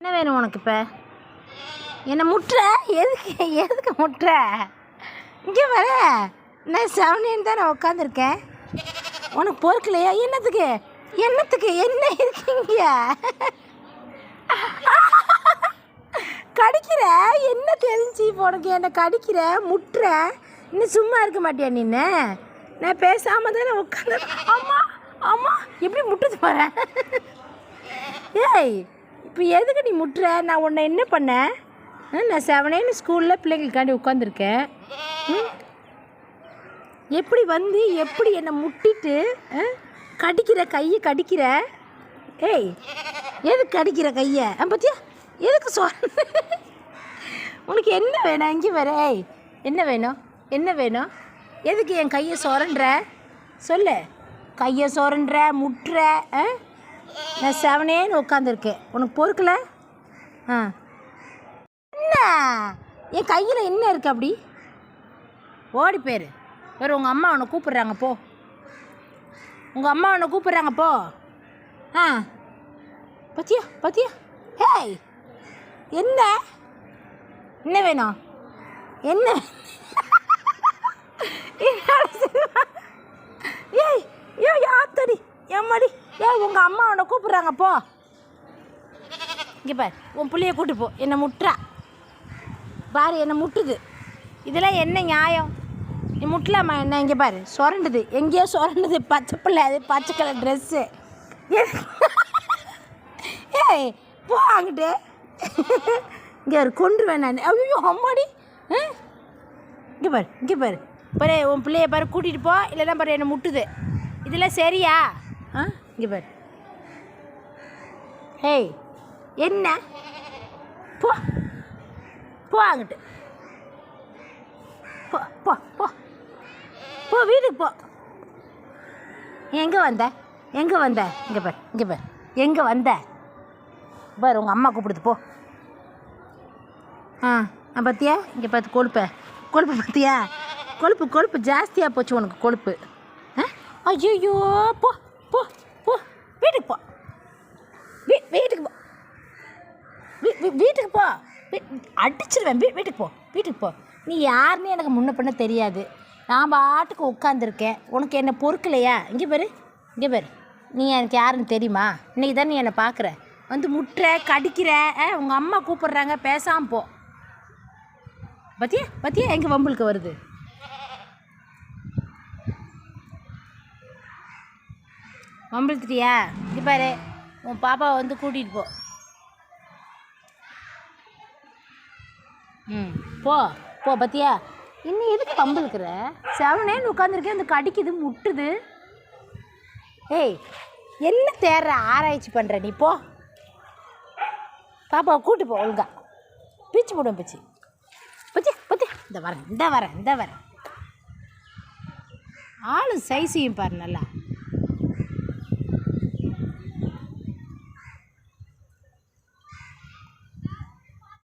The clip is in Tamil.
என்ன வேணும் உனக்கு இப்போ? என்னை முட்டுற? எதுக்கு எதுக்கு முட்டுற? இங்கே வர. நான் செவனின்னு தான் நான் உட்காந்துருக்கேன் உனக்கு பொறுக்கலையா என்னத்துக்கு? என்னத்துக்கு? என்ன இருக்கீங்க கடிக்கிற? என்ன தெரிஞ்சு இப்போ உனக்கு? என்னை கடிக்கிற? முட்டுற? இன்னும் சும்மா இருக்க மாட்டியா நின்று நான் பேசாமல் தானே உட்காந்து ஆமாம் ஆமாம் எப்படி முட்டுது போகிறேன் ஏய் இப்போ எதுக்கு நீ முட்டுற? நான் உன்னை என்ன பண்ணேன் நான் செவனேன்னு ஸ்கூலில் பிள்ளைங்களுக்காண்டி உட்காந்துருக்கேன் எப்படி வந்து எப்படி என்னை முட்டிட்டு ஆ, கடிக்கிற கையை கடிக்கிற? ஏய் எதுக்கு கடிக்கிற கையை? ஆ, பாத்தியா? எதுக்கு சொல் உனக்கு என்ன வேணும்? இங்கே வர ஏய் என்ன வேணும்? என்ன வேணும்? எதுக்கு என் கையை சொரன்ற சொல்லு. கையை சொரன்ற முட்டுற ஆ? நான் செவனேன்னு உட்காந்துருக்கேன் உனக்கு பொறுக்கல? ஆ. என்ன? என் கையில் என்ன இருக்கு அப்படி? ஓடி பேர் வேறு உங்கள் அம்மா உன்னை கூப்பிட்றாங்க போ. உங்கள் அம்மா உன்னை கூப்பிட்றாங்க போ. ஆ. பத்தியா? பத்தியா? ஹேய்! என்ன? என்ன வேணும்? என்ன? ஏய் ஏய் யாத்தடி எம்மாடி? ஏ உங்கள் அம்மா உன்னை கூப்பிட்றாங்க போ. இங்கே பார் உன் பிள்ளைய கூட்டு போ. என்னை முட்டுறா. பாரு என்னை முட்டுது. இதெல்லாம் என்ன நியாயம்? நீ முட்டலாமா என்ன இங்கே பாரு சுரண்டுது. எங்கேயோ சுரண்டுது பச்சை பிள்ளை அது பச்சை கலர் ட்ரெஸ்ஸு ஏய் போ அங்கிட்டு. இங்கே ஒரு கொண்டு நான். ஐயோ அம்மாடி. இங்கே பாரு இங்கே பாரு. பாரு உன் பிள்ளைய பாரு கூட்டிகிட்டு போ. இல்லைன்னா பாரு என்னை முட்டுது. இதெல்லாம் சரியா? ஆ? இங்கே பாரு. ஹேய் என்ன? போ. போ அங்கிட்டு. போ போ போ. போ வீட்டுக்கு போ. எங்கே வந்த? எங்கே வந்த? இங்கே பார் இங்கே பார். எங்கே வந்த? பாரு உங்கள் அம்மா கூப்பிடுது போ. ஆ ஆ பார்த்தியா இங்கே பார்த்து கொழுப்ப. கொழுப்பு பார்த்தியா கொழுப்பு கொழுப்பு ஜாஸ்தியாக போச்சு உனக்கு கொழுப்பு. ஆ? ஐயோ போ போ போ வீட்டுக்கு போ வீ வீட்டுக்கு போ வீ- வீ- வீட்டுக்கு போ வீ- அடிச்சிருவேன். வீ வீட்டுக்கு போ. வீட்டுக்கு போ. நீ யாருன்னு எனக்கு முன்ன பண்ண தெரியாது. நான் பாட்டுக்கு உட்காந்துருக்கேன் உனக்கு என்ன பொறுக்கலையா? இங்கே பாரு. இங்கே பாரு. நீ எனக்கு யாருன்னு தெரியுமா? இன்றைக்கி தான் நீ என்னை பார்க்குற வந்து முட்டுற கடிக்கிற. உங்கள் அம்மா கூப்பிட்றாங்க. பேசாமல் போ. பத்தியா? பத்தியா? எங்கே வம்புளுக்கு வருது? வம்பிழுத்துட்டியா இங்கே பாரு. உன் பாப்பாவை வந்து கூட்டிகிட்டு போ. ம். போ போ பத்தியா? இன்னும் எதுக்கு வம்பிழுக்கிற செவனேன்னு உட்காந்துருக்கேன் அந்த கடிக்குது முட்டுது. ஏய் என்ன தேடுற? ஆராய்ச்சி பண்ணுற நீ போ. பாப்பாவை கூட்டு போ ஒழுங்கா. பிச்சு போடுவேன் பிச்சு. பிச்சு பத்தி இந்த வரேன் இந்த வரேன் இந்த வரேன் ஆளும் சைஸையும் பாரு நல்லா.